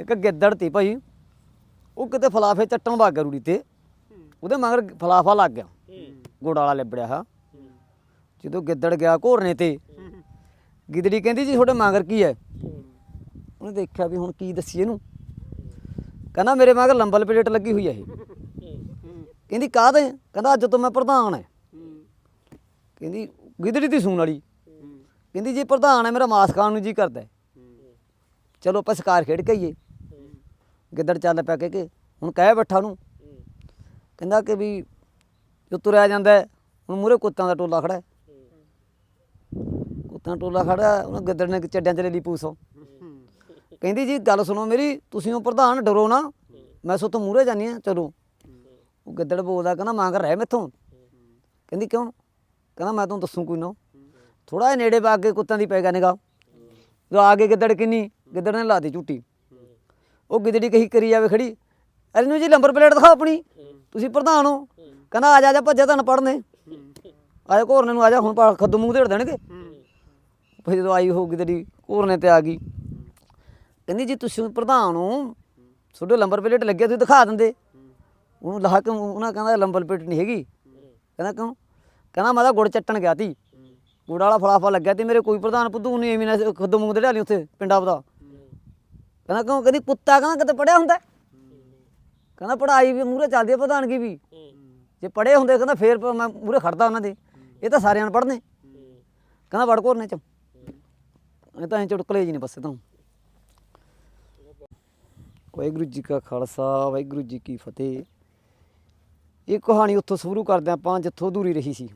ਇੱਕ ਗਿੱਦੜ ਤੀ ਭਾਈ। ਉਹ ਕਿਤੇ ਫਲਾਫੇ ਚੱਟਣ ਵਗ ਗਿਆ ਰੂੜੀ ਤੇ। ਉਹਦੇ ਮਗਰ ਫਲਾਫਾ ਲੱਗ ਗਿਆ। ਗੁੜ ਵਾਲਾ ਲਿਬੜਿਆ ਹਾਂ ਜਦੋਂ ਗਿੱਦੜ ਗਿਆ ਘੋਰਨੇ ਤੇ। ਗਿੱਦੜੀ ਕਹਿੰਦੀ ਜੀ, ਤੁਹਾਡੇ ਮਗਰ ਕੀ ਹੈ? ਉਹਨੇ ਦੇਖਿਆ ਵੀ ਹੁਣ ਕੀ ਦੱਸੀ ਇਹਨੂੰ। ਕਹਿੰਦਾ, ਮੇਰੇ ਮਗਰ ਲੰਬਲ ਪਲੇਟ ਲੱਗੀ ਹੋਈ ਹੈ ਇਹ। ਕਹਿੰਦੀ, ਕਾਹਦੇ? ਕਹਿੰਦਾ, ਅੱਜ ਤੋਂ ਮੈਂ ਪ੍ਰਧਾਨ ਹੈ। ਕਹਿੰਦੀ, ਗਿੱਦੜੀ ਦੀ ਸੂਣ ਵਾਲੀ। ਕਹਿੰਦੀ, ਜੇ ਪ੍ਰਧਾਨ ਹੈ, ਮੇਰਾ ਮਾਸ ਖਾਣ ਨੂੰ ਜੀ ਕਰਦਾ ਚਲੋ ਆਪਾਂ ਸ਼ਿਕਾਰ ਖੇਡ ਕੇ ਆਈਏ। ਗਿੱਦੜ ਚੱਲ ਪਿਆ ਕੇ ਹੁਣ ਕਹਿ ਬੈਠਾ ਉਹਨੂੰ। ਕਹਿੰਦਾ ਕਿ ਵੀ ਜੋ ਤੁਰਿਆ ਜਾਂਦਾ ਹੈ, ਹੁਣ ਮੂਰੇ ਕੁੱਤਾਂ ਦਾ ਟੋਲਾ ਖੜਾ ਹੈ। ਕੁੱਤਾਂ ਦਾ ਟੋਲਾ ਖੜਾ ਹੈ, ਗਿੱਦੜ ਨੇ ਚੱਡਿਆਂ ਚ ਲੈ ਲਈ ਪੂਸੋ ਕਹਿੰਦੀ ਜੀ ਗੱਲ ਸੁਣੋ ਮੇਰੀ ਤੁਸੀਂ ਉਹ ਪ੍ਰਧਾਨ ਡਰੋ ਨਾ। ਮੈਂ ਸੋ ਤੋਂ ਮੂਰੇ ਜਾਨੀ ਆ ਚਲੋ। ਉਹ ਗਿੱਦੜ ਬੋਲਦਾ ਕਹਿੰਦਾ ਮੰਗ ਰਹਿ ਮੈਥੋਂ। ਕਹਿੰਦੀ ਕਿਉਂ? ਕਹਿੰਦਾ ਮੈਂ ਤੁਹਾਨੂੰ ਦੱਸੂ ਕੋਈ ਨਾ। ਥੋੜਾ ਜਿਹਾ ਨੇੜੇ ਪਾ ਕੇ ਕੁੱਤਾਂ ਦੀ ਪੈ ਗਿਆ ਨਿਗਾ ਆ ਕੇ ਗਿੱਦੜ ਕਿੰਨੀ? ਗਿੱਦੜ ਨੇ ਲਾਤੀ ਝੂਟੀ। ਉਹ ਗਿੱਦੜੀ ਕਹੀ ਕਰੀ ਜਾਵੇ ਖੜੀ। ਅਰੇ ਨੂੰ ਜੀ, ਨੰਬਰ ਪਲੇਟ ਦਿਖਾ ਆਪਣੀ। ਤੁਸੀਂ ਪ੍ਰਧਾਨ ਹੋ। ਕਹਿੰਦਾ, ਆ ਜਾ ਜਾ, ਭੱਜਿਆ ਤੁਹਾਨੂੰ ਪੜਨੇ ਆ ਜਾ ਘੋਰਨੇ ਨੂੰ, ਆ ਜਾ, ਹੁਣ ਪਾ ਖੱਦੂ ਮੂੰਹ ਢੇੜ ਦੇਣਗੇ। ਫਿਰ ਜਦੋਂ ਆਈ ਹੋ ਗਿੱਦੜੀ ਘੋਰਨੇ ਤੇ ਆ ਗਈ। ਕਹਿੰਦੀ, ਜੀ, ਤੁਸੀਂ ਪ੍ਰਧਾਨ ਹੋ। ਤੁਹਾਡੇ ਨੰਬਰ ਪਲੇਟ ਲੱਗਿਆ ਤੁਸੀਂ ਦਿਖਾ ਦਿੰਦੇ। ਉਹਨੂੰ ਲਾ ਕੇ ਉਹਨਾਂ ਕਹਿੰਦਾ ਨੰਬਰ ਪਲੇਟ ਨਹੀਂ ਹੈਗੀ। ਕਹਿੰਦਾ, ਕਿਉਂ? ਕਹਿੰਦਾ, ਮੈਂ ਤਾਂ ਗੁੜ ਚੱਟਣ ਗਿਆ ਤੀ। ਗੁੜ ਵਾਲਾ ਫਲਾਫਾ ਲੱਗਿਆ ਤੇ ਮੇਰੇ ਕੋਈ ਪ੍ਰਧਾਨ ਪੁੱਧੂ ਨਹੀਂ ਐਵੇਂ ਨਾ ਖੁਦ ਮੂੰਹ ਦੇ ਢਾਲੀ ਉੱਥੇ, ਪਿੰਡਾਂ ਦਾ ਕਹਿੰਦਾ ਕਿਉਂ? ਕਹਿੰਦੀ ਕੁੱਤਾ ਕਹਿੰਦਾ ਕਿਤੇ ਪੜਿਆ ਹੁੰਦਾ? ਕਹਿੰਦਾ ਪੜਾਈ ਵੀ ਮੂਰੇ ਚੱਲਦੀ ਹੈ ਪ੍ਰਧਾਨਗੀ ਵੀ। ਜੇ ਪੜੇ ਹੁੰਦੇ ਕਹਿੰਦਾ ਫੇਰ ਮੈਂ ਮੂਰੇ ਖੜਦਾ ਉਹਨਾਂ ਦੇ। ਇਹ ਤਾਂ ਸਾਰੇ ਅਨਪੜ੍ਹ ਨੇ ਕਹਿੰਦਾ ਵੜ ਘੋਰਨੇ ਚ ਇਹ ਤਾਂ ਐ ਚੁਟਕਲੇ ਜੀ ਨੇ ਬਸ, ਇਹ ਤਾਂ। ਵਾਹਿਗੁਰੂ ਜੀ ਕਾ ਖਾਲਸਾ, ਵਾਹਿਗੁਰੂ ਜੀ ਕੀ ਫਤਿਹ। ਇਹ ਕਹਾਣੀ ਉੱਥੋਂ ਸ਼ੁਰੂ ਕਰਦੇ ਆਪਾਂ, ਜਿੱਥੋਂ ਅਧੂਰੀ ਰਹੀ ਸੀ।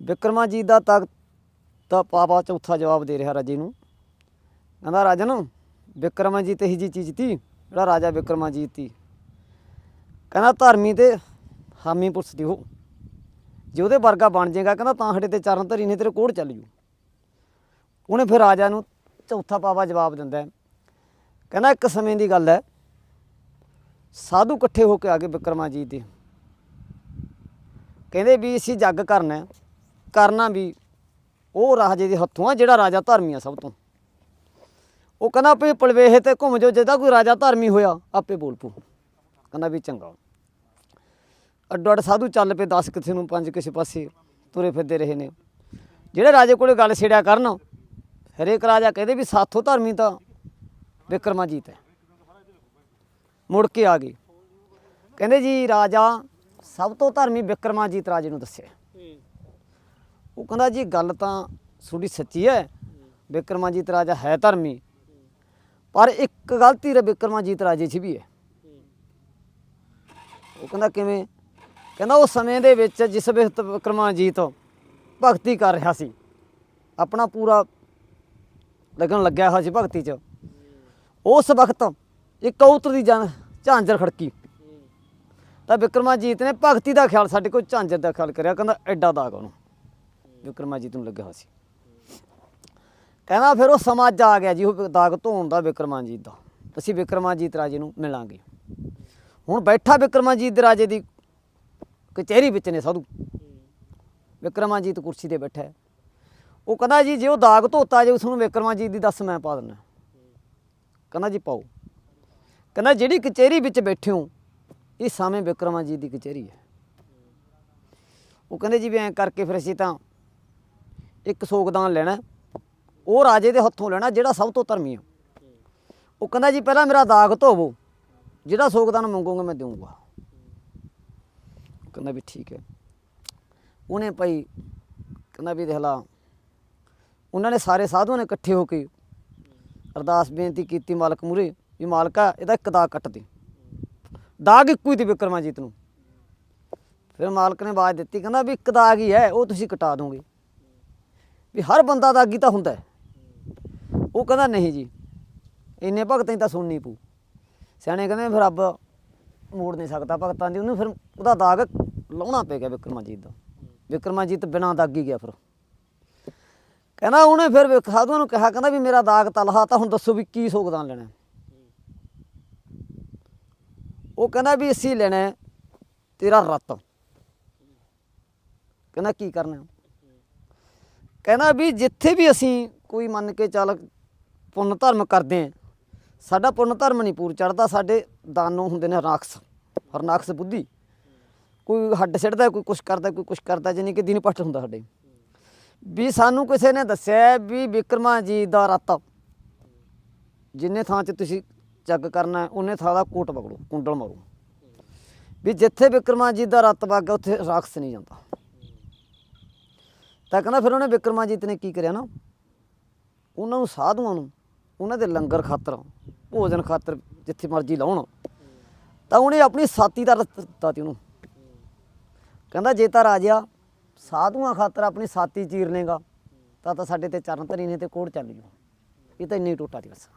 ਵਿਕਰਮਾਜੀਤ ਦਾ ਤਖਤ ਦਾ ਪਾਪਾ ਚੌਥਾ ਜਵਾਬ ਦੇ ਰਿਹਾ ਰਾਜੇ ਨੂੰ। ਕਹਿੰਦਾ ਰਾਜਨ ਵਿਕਰਮਾਜੀਤ ਇਹੀ ਜੀ ਚੀਜ਼ ਤੀ, ਜਿਹੜਾ ਰਾਜਾ ਵਿਕਰਮਾਜੀਤ ਤੀ। ਕਹਿੰਦਾ ਧਰਮੀ ਤੇ ਹਾਮੀ ਪੁਰਸ਼ ਦੀ ਉਹ ਜੇ ਉਹਦੇ ਵਰਗਾ ਬਣ ਜਾਏਗਾ, ਕਹਿੰਦਾ ਤਾਂ ਹਟੇ ਤੇ ਚਰਨ ਧਰੀ ਨੇ ਤੇਰੇ ਕੋੜ ਚੱਲ ਜੂ। ਉਹਨੇ ਫਿਰ ਰਾਜਾ ਨੂੰ ਚੌਥਾ ਪਾਵਾ ਜਵਾਬ ਦਿੰਦਾ ਕਹਿੰਦਾ ਇੱਕ ਸਮੇਂ ਦੀ ਗੱਲ ਹੈ, ਸਾਧੂ ਇਕੱਠੇ ਹੋ ਕੇ ਆ ਗਏ ਵਿਕਰਮਾਜੀਤ ਦੇ ਕਹਿੰਦੇ ਵੀ ਅਸੀਂ ਜੱਗ ਕਰਨਾ ਕਰਨਾ ਵੀ, ਉਹ ਰਾਜੇ ਦੇ ਹੱਥੋਂ ਆ, ਜਿਹੜਾ ਰਾਜਾ ਧਰਮੀ ਆ ਸਭ ਤੋਂ। ਉਹ ਕਹਿੰਦਾ ਵੀ ਪਲਵੇਹੇ ਤੇ ਘੁੰਮ ਜਾਓ ਜਿਹਦਾ ਕੋਈ ਰਾਜਾ ਧਰਮੀ ਹੋਇਆ, ਆਪੇ ਬੋਲ ਪੂ ਕਹਿੰਦਾ ਵੀ ਚੰਗਾ। ਅੱਡੋ ਅੱਡ ਸਾਧੂ ਚੱਲ ਪਏ 10 ਕਿਸੇ ਨੂੰ, ਪੰਜ ਕਿਸੇ ਪਾਸੇ ਤੁਰੇ ਫਿਰਦੇ ਰਹੇ ਨੇ। ਜਿਹੜੇ ਰਾਜੇ ਕੋਲੇ ਗੱਲ ਛੇੜਿਆ ਕਰਨ, ਹਰੇਕ ਰਾਜਾ ਕਹਿੰਦੇ ਵੀ ਸਾਥੋਂ ਧਰਮੀ ਤਾਂ ਵਿਕਰਮਾਜੀਤ ਹੈ। ਮੁੜ ਕੇ ਆ ਗਏ। ਕਹਿੰਦੇ ਜੀ, ਰਾਜਾ ਸਭ ਤੋਂ ਧਰਮੀ ਵਿਕਰਮਾਜੀਤ ਰਾਜੇ ਨੂੰ ਦੱਸਿਆ। ਉਹ ਕਹਿੰਦਾ ਜੀ, ਗੱਲ ਤਾਂ ਤੁਹਾਡੀ ਸੱਚੀ ਹੈ। ਵਿਕਰਮਾਜੀਤ ਰਾਜਾ ਹੈ ਧਰਮੀ। ਪਰ ਇੱਕ ਗਲਤੀ ਰ ਵਿਕਰਮਾਜੀਤ ਰਾਜੇ 'ਚ ਵੀ ਹੈ। ਉਹ ਕਹਿੰਦਾ ਕਿਵੇਂ? ਕਹਿੰਦਾ ਉਸ ਸਮੇਂ ਦੇ ਵਿੱਚ ਜਿਸ ਵਕਤ ਵਿਕਰਮਾਜੀਤ ਭਗਤੀ ਕਰ ਰਿਹਾ ਸੀ, ਆਪਣਾ ਪੂਰਾ ਲੱਗਣ ਲੱਗਿਆ ਹੋਇਆ ਸੀ ਭਗਤੀ 'ਚ। ਉਸ ਵਕਤ ਇੱਕ ਕਬੂਤਰ ਦੀ ਜਾਨ ਝਾਂਜਰ ਖੜਕੀ। ਤਾਂ ਵਿਕਰਮਾਜੀਤ ਨੇ ਭਗਤੀ ਦਾ ਖਿਆਲ, ਸਾਡੇ ਕੋਲ ਝਾਂਜਰ ਦਾ ਖਿਆਲ ਕਰਿਆ, ਕਹਿੰਦਾ ਐਡਾ ਦਾਗ ਉਹਨੂੰ। ਵਿਕਰਮਾਜੀਤ ਨੂੰ ਲੱਗਿਆ ਹੋਇਆ ਸੀ। ਕਹਿੰਦਾ ਫਿਰ ਉਹ ਸਮਾਂ ਅੱਜ ਆ ਗਿਆ ਜੀ, ਉਹ ਦਾਗ ਧੋਣ ਦਾ ਵਿਕਰਮਾਜੀਤ ਦਾ। ਅਸੀਂ ਵਿਕਰਮਾਜੀਤ ਰਾਜੇ ਨੂੰ ਮਿਲਾਂਗੇ। ਹੁਣ ਬੈਠਾ ਵਿਕਰਮਾਜੀਤ ਰਾਜੇ ਦੀ ਕਚਹਿਰੀ ਵਿੱਚ ਨੇ ਸਾਧੂ। ਵਿਕਰਮਾਜੀਤ ਕੁਰਸੀ ਤੇ ਬੈਠਾ ਉਹ ਕਹਿੰਦਾ ਜੀ, ਜੇ ਉਹ ਦਾਗ ਧੋਤਾ ਜੇ, ਉਸ ਨੂੰ ਵਿਕਰਮਾਜੀਤ ਦੀ ਦੱਸ ਮੈਂ ਪਾ ਦਿੰਦਾ। ਕਹਿੰਦਾ ਜੀ ਪਾਓ। ਕਹਿੰਦਾ ਜਿਹੜੀ ਕਚਹਿਰੀ ਵਿੱਚ ਬੈਠੇ ਹੋ, ਇਹ ਸਾਵੇਂ ਵਿਕਰਮਾਜੀਤ ਦੀ ਕਚਹਿਰੀ ਹੈ। ਉਹ ਕਹਿੰਦੇ ਜੀ ਵੀ ਐਂ ਕਰਕੇ ਫਿਰ ਅਸੀਂ ਤਾਂ ਇੱਕ ਸੋਗਦਾਨ ਲੈਣਾ ਉਹ ਰਾਜੇ ਦੇ ਹੱਥੋਂ ਲੈਣਾ ਜਿਹੜਾ ਸਭ ਤੋਂ ਧਰਮੀ ਆ। ਉਹ ਕਹਿੰਦਾ ਜੀ, ਪਹਿਲਾਂ ਮੇਰਾ ਦਾਗ ਧੋਵੋ, ਜਿਹੜਾ ਸੋਗਦਾਨ ਮੰਗੋਗੇ ਮੈਂ ਦੇਵਾਂਗਾ ਕਹਿੰਦਾ ਵੀ ਠੀਕ ਹੈ। ਉਹਨੇ ਭਾਈ, ਕਹਿੰਦਾ ਵੀ ਦੇਖ ਲਾ, ਉਹਨਾਂ ਨੇ ਸਾਰੇ ਸਾਧੂਆਂ ਨੇ ਇਕੱਠੇ ਹੋ ਕੇ ਅਰਦਾਸ ਬੇਨਤੀ ਕੀਤੀ ਮਾਲਕ ਮੂਰੇ ਵੀ ਮਾਲਕਾ, ਇਹਦਾ ਇੱਕ ਦਾਗ ਕੱਟ ਦੇ। ਦਾਗ ਇੱਕੋ ਹੀ ਤੇ ਵਿਕਰਮਾਜੀਤ ਨੂੰ। ਫਿਰ ਮਾਲਕ ਨੇ ਆਵਾਜ਼ ਦਿੱਤੀ, ਕਹਿੰਦਾ ਵੀ ਇੱਕ ਦਾਗ ਹੀ ਹੈ, ਉਹ ਤੁਸੀਂ ਕਟਾ ਦੋਗੇ। ਵੀ ਹਰ ਬੰਦਾ ਦਾਗੀ ਤਾਂ ਹੁੰਦਾ ਹੈ। ਉਹ ਕਹਿੰਦਾ ਨਹੀਂ ਜੀ, ਇੰਨੇ ਭਗਤਾਂ ਦੀ ਤਾਂ ਸੁਣਨੀ ਪੂ ਸਿਆਣੇ ਕਹਿੰਦੇ ਫਿਰ ਰੱਬ ਮੋੜ ਨਹੀਂ ਸਕਦਾ ਭਗਤਾਂ ਦੀ, ਉਹਨੂੰ ਫਿਰ ਉਹਦਾ ਦਾਗ ਲਾਉਣਾ ਪੈ ਗਿਆ ਵਿਕਰਮਾਜੀਤ ਦਾ। ਵਿਕਰਮਾਜੀਤ ਬਿਨਾਂ ਦਾਗੀ ਗਿਆ ਫਿਰ। ਕਹਿੰਦਾ ਉਹਨੇ ਫਿਰ ਸਾਧੂਆਂ ਨੂੰ ਕਿਹਾ, ਕਹਿੰਦਾ ਵੀ ਮੇਰਾ ਦਾਗ ਤਾਂ ਲਹਾ ਤਾਂ ਹੁਣ ਦੱਸੋ ਵੀ ਕੀ ਸੋਗਦਾਨ ਲੈਣਾ ਉਹ ਕਹਿੰਦਾ ਵੀ ਅਸੀਂ ਲੈਣਾ ਤੇਰਾ ਰਤ। ਕਹਿੰਦਾ ਕੀ ਕਰਨਾ ਕਹਿੰਦਾ ਵੀ ਜਿੱਥੇ ਵੀ ਅਸੀਂ ਕੋਈ ਮੰਨ ਕੇ ਚੱਲ ਪੁੰਨ ਧਰਮ ਕਰਦੇ ਆਂ। ਸਾਡਾ ਪੁੰਨ ਧਰਮ ਨਹੀਂ ਪੂਰ ਚੜਦਾ ਸਾਡੇ ਦਾਨੋਂ ਹੁੰਦੇ ਨੇ ਰਾਖਸ। ਹਰਨਾਕਸ ਬੁੱਧੀ। ਕੋਈ ਹੱਡ ਸਿੱਟਦਾ ਕੋਈ ਕੁਛ ਕਰਦਾ ਕੋਈ ਕੁਛ ਕਰਦਾ ਜਾਨੀ ਕਿ ਦਿਨ ਪੱਟ ਹੁੰਦਾ ਸਾਡੇ। ਵੀ ਸਾਨੂੰ ਕਿਸੇ ਨੇ ਦੱਸਿਆ ਵੀ ਵਿਕਰਮਾ ਜੀ ਦਾ ਰੱਤ। ਜਿੰਨੇ ਥਾਂ 'ਚ ਤੁਸੀਂ ਚੱਗ ਕਰਨਾ ਹੈ, ਉਹਨੇ ਥਾਂ ਦਾ ਕੋਟ ਪਕੜੋ ਕੁੰਡਲ ਮਾਰੋ। ਵੀ ਜਿੱਥੇ ਵਿਕਰਮਾ ਜੀ ਦਾ ਰੱਤ ਵਗ ਗਿਆ ਉੱਥੇ ਰਾਖਸ ਨਹੀਂ ਜਾਂਦਾ। ਤਾਂ ਕਹਿੰਦਾ ਫਿਰ ਉਹਨੇ ਵਿਕਰਮਾਜੀਤ ਨੇ ਕੀ ਕਰਿਆ ਨਾ? ਉਹਨਾਂ ਨੂੰ ਸਾਧੂਆਂ ਨੂੰ ਉਹਨਾਂ ਦੇ ਲੰਗਰ ਖਾਤਰ, ਭੋਜਨ ਖਾਤਰ ਜਿੱਥੇ ਮਰਜ਼ੀ ਲਾਉਣ। ਤਾਂ ਉਹਨੇ ਆਪਣੀ ਸਾਥੀ ਦਾ ਰਸਤਾ ਦਿੱਤਾ ਤੀ ਉਹਨੂੰ। ਕਹਿੰਦਾ ਜੇ ਤਾਂ ਰਾਜਿਆ ਸਾਧੂਆਂ ਖਾਤਰ ਆਪਣੀ ਸਾਥੀ ਚੀਰ ਲੇਗਾ ਤਾਂ ਤਾਂ ਸਾਡੇ ਤੇ ਚਰਨ ਧਰੀ ਨੇ ਤੇ ਕੋੜ ਚੱਲ ਜੂ। ਇਹ ਤਾਂ ਇੰਨੀ ਟੋਟਾ ਦੀ ਬਸ।